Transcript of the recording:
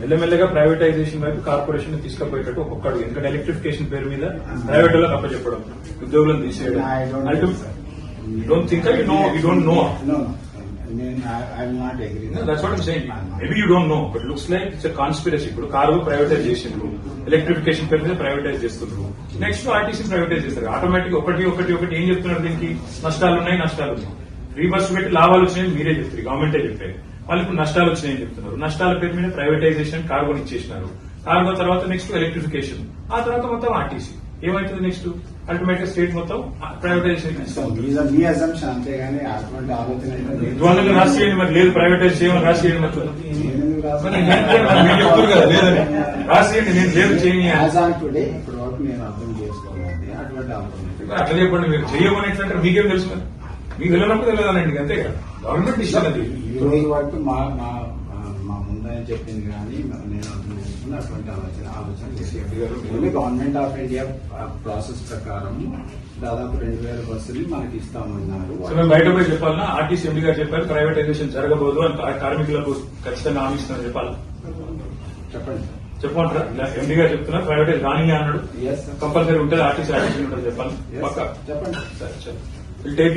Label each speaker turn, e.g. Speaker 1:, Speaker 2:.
Speaker 1: మెల్లమెల్లగా ప్రైవేటైజేషన్ వైపు కార్పొరేషన్ తీసుకుపోయేటట్టు ఒక్కొక్కడు. ఎందుకంటే ఎలక్ట్రిఫికేషన్ పేరు మీద ప్రైవేట్ వాళ్ళకి అప్పచెప్పడం ఉద్యోగులను తీసేయడం. Don't think you know you don't know ఇప్పుడు కారు ప్రైవేటైజ్ చేసిండ్రు ఎలక్ట్రిఫికేషన్ పేరు మీద ప్రైవేటైజ్ చేస్తున్నారు. నెక్స్ట్ ఆర్టీసీ ప్రైవేటైజ్ చేస్తారు. ఆటోమేటిక్ ఒకటి ఒకటి ఒకటి. ఏం చెప్తున్నారు దీనికి? నష్టాలు ఉన్నాయి నష్టాలు ఉన్నాయి. ఫ్రీ బస్ పెట్టి లాభాలు వచ్చినాయని మీరే చెప్తారు. గవర్నమెంటే చెప్పారు. వాళ్ళు ఇప్పుడు నష్టాలు వచ్చినాయని చెప్తున్నారు. నష్టాల పేరు మీద ప్రైవేటైజేషన్ కార్గోని ఇచ్చేసినారు. కార్గో తర్వాత నెక్స్ట్ ఎలక్ట్రిఫికేషన్ ఆ తర్వాత మొత్తం ఆర్టీసీ ఏమవుతుంది నెక్స్ట్ అల్టిమేట్గా స్టేట్ మొత్తం ప్రైవేటైజేషన్
Speaker 2: అయితే లేదు.
Speaker 1: మరి ప్రైవేటైజ్ చేయమని మరి చూద్దాం.
Speaker 2: నేను?
Speaker 1: మరి లేదు, కదా లేదని. నేను
Speaker 2: ఆలోచన
Speaker 1: అట్లా చెప్పండి మీరు చేయమని ఎట్లంటారు మీకేం తెలుసు మరి? మీకు తెలియనప్పుడు తెలియదానండి అంతే కదా? గవర్నమెంట్ ఇష్టం అది.
Speaker 2: ఈ రోజు వరకు మా మా మా- ముందని చెప్పింది కానీ నేను అటువంటి ఆలోచన ఆలోచన లేదు. గవర్నమెంట్ ఆఫ్ ఇండియా ప్రాసెస్ ప్రకారం దాదాపు రెండు వేల బస్సులు మనకి ఇస్తామన్నారు.
Speaker 1: బయట పోయి చెప్పాలన్నా ఆర్టీసీ ఎండి గారు చెప్పారు ప్రైవేటైజేషన్ జరగబోదు అని కార్మికులకు ఖచ్చితంగా హామీ చెప్పాలి.
Speaker 2: చెప్పండి
Speaker 1: చెప్పమంటారా? ఎండి గారు చెప్తున్నారు ప్రైవేటైజ్ రాని అన్నాడు. కంపల్సరీ ఉంటుంది ఆర్టీసీ ఆర్టీసీ ఉంటుంది చెప్పాలి పక్క.
Speaker 2: చెప్పండి.
Speaker 1: సరే సరే టేక్